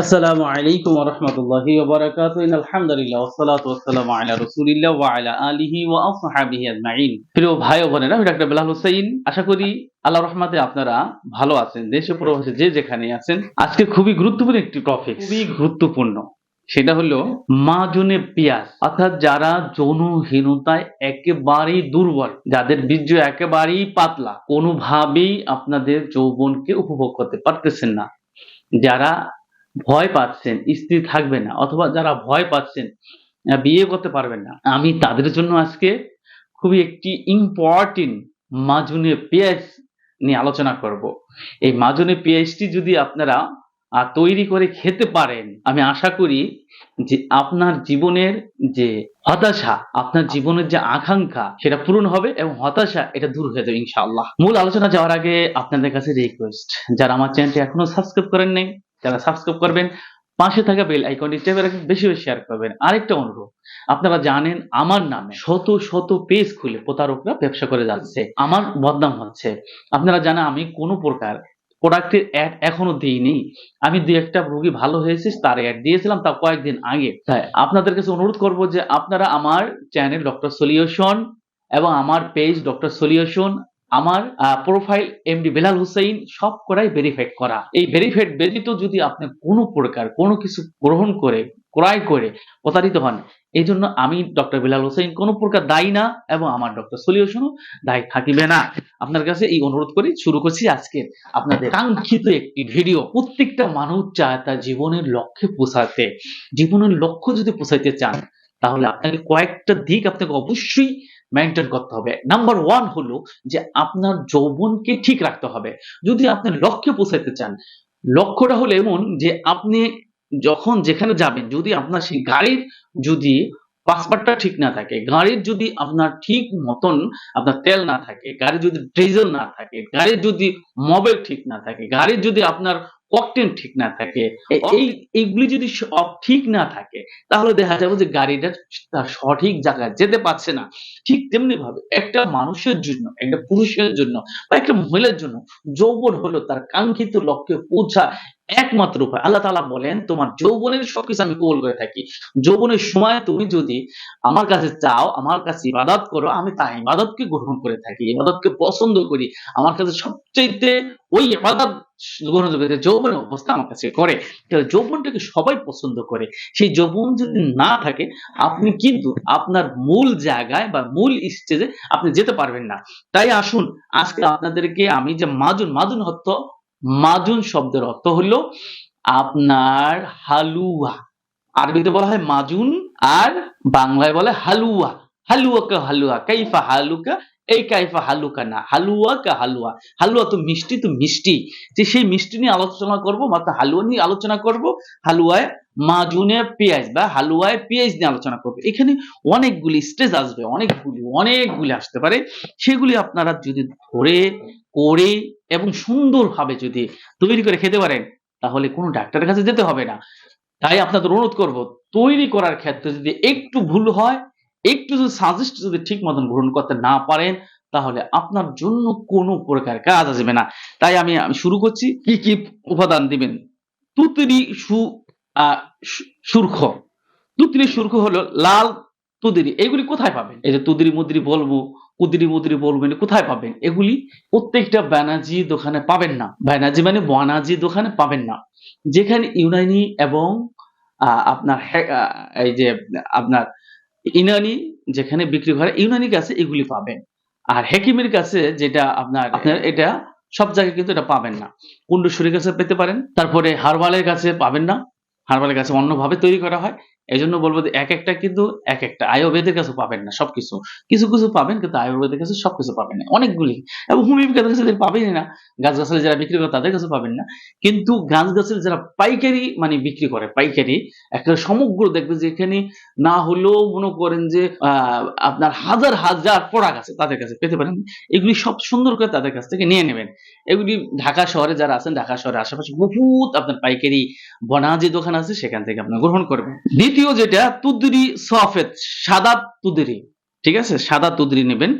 আসসালামু আলাইকুম রহমতুল্লাহি ওবরাকাতু ইন আলহামদুলিল্লাহ ওয়াসসালাতু ওয়াসসালামু আলা রাসূলিল্লাহ ওয়া আলা আলিহি ওয়া আসহাবিহি আজমাইন। প্রিয় ভাই ও বোনেরা আমি ডাক্তার বেলাল হোসেন আশা করি আল্লাহ রহমাতে আপনারা ভালো আছেন দেশে প্রবাসে যে যেখানে আছেন। আজকে খুবই গুরুত্বপূর্ণ একটি টপিক খুবই গুরুত্বপূর্ণ। সেটা হলো মাজনে পেঁয়াজ। অর্থাৎ যারা যৌনহীনতায় একেবারেই দুর্বল যাদের বীর্য একেবারেই পাতলা কোনোভাবেই আপনাদের যৌবনকে উপভোগ করতে পারতেছেন না। যারা ভয় পাচ্ছেন, স্ত্রী থাকবে না, অথবা যারা ভয় পাচ্ছেন বিয়ে করতে পারবেন না। আমি তাদের জন্য আজকে খুবই একটি ইম্পর্টেন্ট মাজুনে পেঁয়াজ নিয়ে আলোচনা করব। এই মাজুনে পেঁয়াজটি যদি আপনারা তৈরি করে খেতে পারেন, আমি আশা করি যে আপনার জীবনের যে হতাশা, আপনার জীবনের যে আকাঙ্ক্ষা, সেটা পূরণ হবে এবং হতাশা এটা দূর হয়ে যাবে, ইনশাআল্লাহ। মূল আলোচনা যাওয়ার আগে আপনাদের কাছে রিকোয়েস্ট যারা আমার চ্যানেলটি এখনও সাবস্ক্রাইব করেন নাই যারা সাবস্ক্রাইব করবেন পাশে থাকা বেল আইকনটি টেপে রাখবেন বেশি বেশি শেয়ার করবেন। আরেকটা অনুরোধ আপনারা জানেন আমার নামে শত শত পেজ খুলে প্রতারকরা ব্যবসা করে যাচ্ছে। আমার বদনাম হচ্ছে। আপনারা জানেন আমি কোনো প্রকার প্রোডাক্টের অ্যাড এখনও দিইনি। আমি দু একটা রোগী ভালো হয়েছে তার অ্যাড দিয়েছিলাম তা কয়েকদিন আগে। তাই। আপনাদের কাছে অনুরোধ করব যে আপনারা আমার চ্যানেল ডক্টর সলিউশন এবং আমার পেজ ডক্টর সলিউশন আমার প্রোফাইল এমডি বেলাল হুসাইন সব করাই ভেরিফাইড করা। এই ভেরিফাইড ব্যতীত যদি আপনি কোনো প্রকার কোনো কিছু গ্রহণ করে, ক্রয় করে প্রতারিত হন, এই জন্য আমি ডক্টর বেলাল হোসেন কোনো প্রকার দায়ী না এবং আমার ডক্টর সলিউশনও দায়ী থাকিবে না। আপনার কাছে এই অনুরোধ করি, শুরু করছি আজকে আপনাদের কাঙ্ক্ষিত একটি ভিডিও প্রত্যেকটা মানুষ চায় তার জীবনের লক্ষ্যে পৌঁছাতে। জীবনের লক্ষ্য যদি পৌঁছাইতে চান, তাহলে আপনাকে কয়েকটা দিক আপনাকে অবশ্যই মেনটেন করতে হবে। নাম্বার ওয়ান হলো যে আপনার যৌবনকে ঠিক রাখতে হবে। যদি আপনি লক্ষ্যে পৌঁছাইতে চান, লক্ষ্যটা হলো এমন যে আপনি যখন যেখানে যাবেন, যদি আপনার সেই গাড়ির যদি পাসপারটা ঠিক না থাকে, গাড়ির যদি আপনার ঠিক মতন আপনার তেল না থাকে, গাড়ির যদি ডিজেল না থাকে, গাড়ির যদি মোবাইল ঠিক না থাকে, গাড়ির যদি আপনার ককটেন ঠিক না থাকে। এই এইগুলি যদি সব ঠিক না থাকে তাহলে দেখা যাবে যে গাড়িটা তার সঠিক জায়গায় যেতে পারছে না। ঠিক তেমনি ভাবে একটা মানুষের জন্য একটা পুরুষের জন্য বা একটা মহিলার জন্য যৌবন হলো তার কাঙ্ক্ষিত লক্ষ্যে পৌঁছা একমাত্র উপায়। আল্লাহ তাআলা বলেন তোমার যৌবনের সবকিছু আমি কবুল করে থাকি। যৌবনের সময় তুমি যদি আমার কাছে চাও আমার কাছে ইবাদত করো আমি তা ইবাদতকে গ্রহণ করে থাকি ইবাদতকে পছন্দ করি। আমার কাছে সবচাইতে ওই ইবাদত গ্রহণ যৌবনের অবস্থা আমার কাছে করে। তাহলে যৌবনটাকে সবাই পছন্দ করে। সেই যৌবন যদি না থাকে, আপনি কিন্তু আপনার মূল জায়গায় বা মূল স্টেজে আপনি যেতে পারবেন না। তাই আসুন, আজকে আপনাদেরকে আমি যে মাজুন মাজুন অর্থ, মাজুন শব্দের অর্থ হলো আপনার হালুয়া। আরবিতে বলা হয় মাজুন আর বাংলায় বলে হালুয়া। হালুয়া কা হালুয়া, কাইফা হালুকা এই কাইফা হালুকা না, হালুয়া কা হালুয়া। হালুয়া তো মিষ্টি তো মিষ্টি। যে সেই মিষ্টি নিয়ে আলোচনা করব মাত্র হালুয়া নিয়ে আলোচনা করব, হালুয়ায় মাজুনে পেঁয়াজ বা হালুয়ায় পেঁয়াজ নিয়ে আলোচনা করব। এখানে অনেকগুলি স্টেজ আসবে, অনেকগুলি অনেকগুলি আসতে পারে। সেগুলি আপনারা যদি ধরে, করে এবং সুন্দরভাবে যদি তৈরি করে খেতে পারেন, তাহলে কোনো ডাক্তারের কাছে যেতে হবে না। তাই আপনাদের অনুরোধ করব, তৈরি করার ক্ষেত্রে যদি একটু ভুল হয় একটু যদি সাজেস্ট যদি ঠিক মতন গ্রহণ করতে না পারেন, তাহলে আপনার জন্য কোনো প্রকার কাজ আসবে না। তাই আমি আমি শুরু করছি। কি কি উপাদান দিবেন? তুতরি সু সুর্খ। তুতরি সুর্খ হলো লাল তুদিরি এগুলি কোথায় পাবেন? এই যে তুদিরি মুদিরি বলব কুদিরি মুদিরি বলবেন কোথায় পাবেন? এগুলি প্রত্যেকটা ব্যানার্জি দোকানে পাবেন না। ব্যানার্জি মানে বনার্জি দোকানে পাবেন না। যেখানে ইউনানি এবং আপনার এই যে আপনার ইউনানি যেখানে বিক্রি করে, ইউনানি কাছে এগুলি পাবেন। আর হেকিমের কাছে যেটা আপনার আপনার এটা সব জায়গায় কিন্তু এটা পাবেন না। কুণ্ডশ্বরীর কাছে পেতে পারেন। তারপরে হারবালের কাছে পাবেন না। হারবালের কাছে অন্যভাবে তৈরি করা হয়। এই জন্য বলব যে এক একটা কিন্তু এক একটা। আয়ুর্বেদের কাছে পাবেন না সবকিছু। কিছু কিছু পাবেন কিন্তু আয়ুর্বেদের কাছে সবকিছু পাবেন না। অনেকগুলি। এবং হোমিওপ্যাথির কাছে পাবেনই না। গাছ গাছালি যারা বিক্রি করে তাদের কাছে পাবেন না। কিন্তু গাছ গাছের যারা পাইকারি মানে বিক্রি করে, পাইকারি, একটা সমগ্র দেখবে যে এখানে না হলেও মনে করেন যে আপনার হাজার হাজার প্রোডাক্ট আছে তাদের কাছে পেতে পারেন। এগুলি সব সুন্দর করে তাদের কাছ থেকে নিয়ে নেবেন। এগুলি ঢাকা শহরে যারা আছেন, ঢাকা শহরের আশেপাশে বহুত আপনার পাইকারি, বনাজি দোকান আছে, সেখান থেকে আপনি গ্রহণ করবেন। দ্বিতীয় যেটা, তুদরি সফেদ সাদা তুদরি। ঠিক আছে? সাদা তুদরি নেবেন।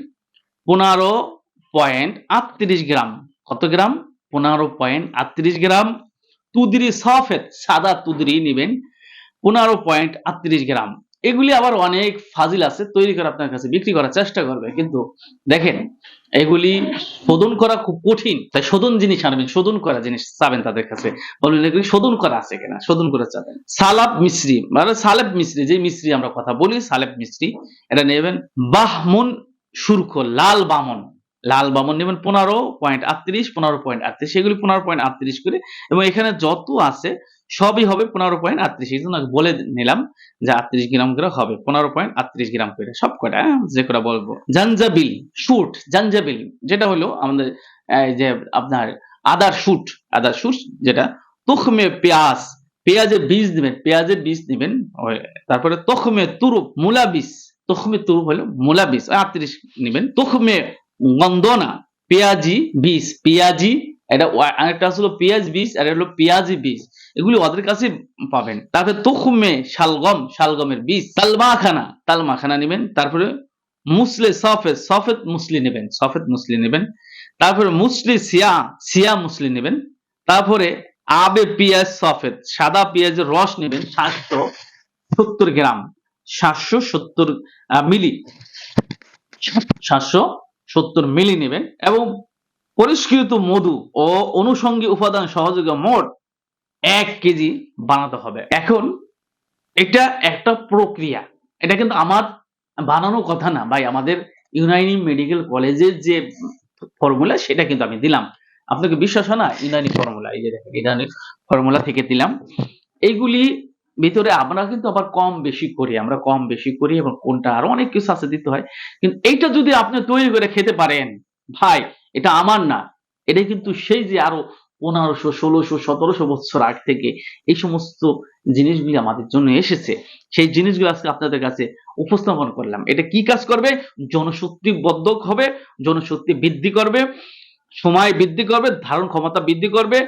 পনেরো পয়েন্ট আটত্রিশ গ্রাম। কত গ্রাম? পনেরো পয়েন্ট আটত্রিশ গ্রাম। তুদরি সফেদ সাদা তুদরি নেবেন। পনেরো পয়েন্ট আটত্রিশ গ্রাম। এগুলি আবার অনেক ফাজিল আছে, তৈরি করে আপনার কাছে, বিক্রি করার চেষ্টা করবে। কিন্তু দেখেন, এগুলি শোধন করা খুব কঠিন। তাই শোধন জিনিস আনবেন, শোধন করা জিনিস চাবেন তাদের কাছে। বলবেন, এগুলি শোধন করা আছে কিনা? শোধন করে চাবেন। সালাব মিশ্রি মানে সালেব মিশ্রি যে মিশ্রি আমরা কথা বলি, সালেব মিশ্রি, এটা নেবেন বাহমুন সুরখ, লাল বামন। লাল বামন নেবেন পনেরো পয়েন্ট আটত্রিশ, পনেরো পয়েন্ট আটত্রিশ। এগুলি পনেরো পয়েন্ট আটত্রিশ করে, এবং এখানে যত আছে সবই হবে পনেরো পয়েন্ট আটত্রিশ। এই জন্য বলে নিলাম যে আটত্রিশ গ্রাম করে হবে। পনেরো পয়েন্ট আটত্রিশ গ্রাম করে। সব কটা হ্যাঁ, যে কটা বলব। জাঞ্জাবিল শুট জাঞ্জাবিল। যেটা হলো আমাদের যে আপনার আদার শুট। আদার শুট যেটা তুখমে পেঁয়াজ। পেঁয়াজের বীজ দিবেন পেঁয়াজের বীজ দিবেন। তারপরে তখমে তুরুপ মূলা বীজ। তখমে তুরুপ হলো মূলা বীজ। আটত্রিশ নিবেন। তখমে গন্দনা পেঁয়াজি বীজ। পেঁয়াজি এটা পেঁয়াজ বীজ, আর হলো পেঁয়াজি বীজ। এগুলি ওদের কাছে পাবেন। তারপরে তুখমে শালগম, শালগমের বীজ। তালমাখানা তালমাখানা নেবেন, তারপরে মুসলে সফেদ সফেদ মুসলি নেবেন সফেদ মুসলি নেবেন। তারপরে মুসলি সিয়া সিয়া মুসলি নেবেন। তারপরে আবে পেঁয়াজ সফেদ সাদা পেঁয়াজের রস নেবেন, সাতশো সত্তর গ্রাম, সাতশো সত্তর মিলি, সাতশো সত্তর মিলি নেবেন। এবং পরিষ্কৃত মধু ও অনুষঙ্গী উপাদান সহযোগে মোট এক কেজি বানাতে হবে। এখন এটা একটা প্রক্রিয়া। এটা কিন্তু আমার বানানো কথা না, ভাই। আমাদের ইউনাইনি মেডিকেল কলেজের যে ফর্মুলা, সেটা কিন্তু আমি দিলাম। আপনাকে বিশ্বাস হয় না? ইউনানি ফর্মুলা, এই যে দেখেন ইউনানি ফর্মুলা থেকে দিলাম। এইগুলি ভিতরে আমরা কিন্তু আবার কম বেশি করি, আমরা কম বেশি করি এবং কোনটা আরও অনেক কিছু আছে দিতে হয়। কিন্তু এইটা যদি আপনি তৈরি করে খেতে পারেন, ভাই এটা আমার না। এটা কিন্তু সেই যে আরও পনেরোশো, ষোলোশো, সতেরোশো বছর আগ থেকে এই সমস্ত জিনিসগুলি আমাদের জন্য এসেছে। সেই জিনিসগুলো আজকে আপনাদের কাছে উপস্থাপন করলাম। এটা কি কাজ করবে? জনশক্তি বদ্ধক হবে, জনশক্তি বৃদ্ধি করবে, সময় বৃদ্ধি করবে, ধারণ ক্ষমতা বৃদ্ধি করবে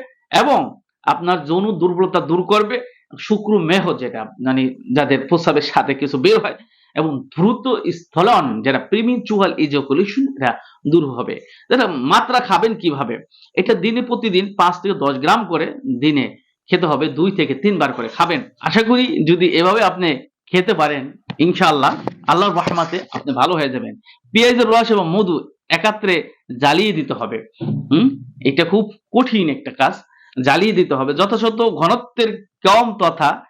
এবং আপনার যৌন দুর্বলতা দূর করবে। শুক্র মেহ যেটা মানে যাদের প্রস্রাবের সাথে কিছু বের হয় এবং দ্রুত স্থলন যেটা প্রিমিচুয়াল ইজকুলেশন এটা দূর হবে। যেটা মাত্রা খাবেন কীভাবে? এটা দিনে প্রতিদিন পাঁচ থেকে দশ গ্রাম করে দিনে খেতে হবে, দুই থেকে তিনবার করে খাবেন। আশা করি যদি এভাবে আপনি খেতে পারেন, ইনশাআল্লাহ আল্লাহর রহমাতে আপনি ভালো হয়ে যাবেন। পেঁয়াজের রস এবং মধু একাত্রে জ্বালিয়ে দিতে হবে। হুম? এটা খুব কঠিন একটা কাজ। জ্বালিয়ে দিতে হবে। যথাযথ ঘনত্বের কম তথা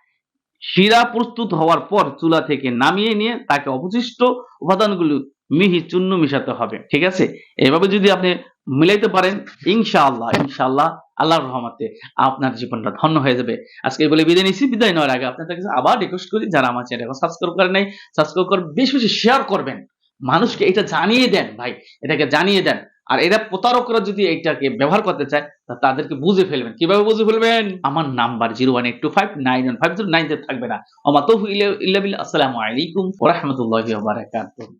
শিরা প্রস্তুত হওয়ার পর চুলা থেকে নামিয়ে নিয়ে তাকে অবশিষ্ট উপাদানগুলো মিহি চূর্ণ মিশাতে হবে, ঠিক আছে? এভাবে যদি আপনি মিলাইতে পারেন, ইনশাআল্লাহ ইনশাআল্লাহ আল্লাহর রহমতে আপনার জীবনটা ধন্য হয়ে যাবে। আজকে বলে বিদায় নিচ্ছি। বিদায় নেওয়ার আগে আপনাদের কাছে আবার রিকোয়েস্ট করি, যারা আমার চ্যানেল সাবস্ক্রাইব করেন নাই সাবস্ক্রাইব করে বেশি বেশি শেয়ার করবেন। মানুষকে এটা জানিয়ে দেন, ভাই, এটাকে জানিয়ে দেন। আর এরা প্রতারকরা যদি এটাকে ব্যবহার করতে চায়, তা তাদেরকে বুঝে ফেলবেন। কীভাবে বুঝে ফেলবেন? আমার number zero one eight two five nine one five zero nine থাকবে না। অমাতফ ইল্লাবিল আসসালামু আলাইকুম ওরহমতুল্লাহি বারাকাতুহু।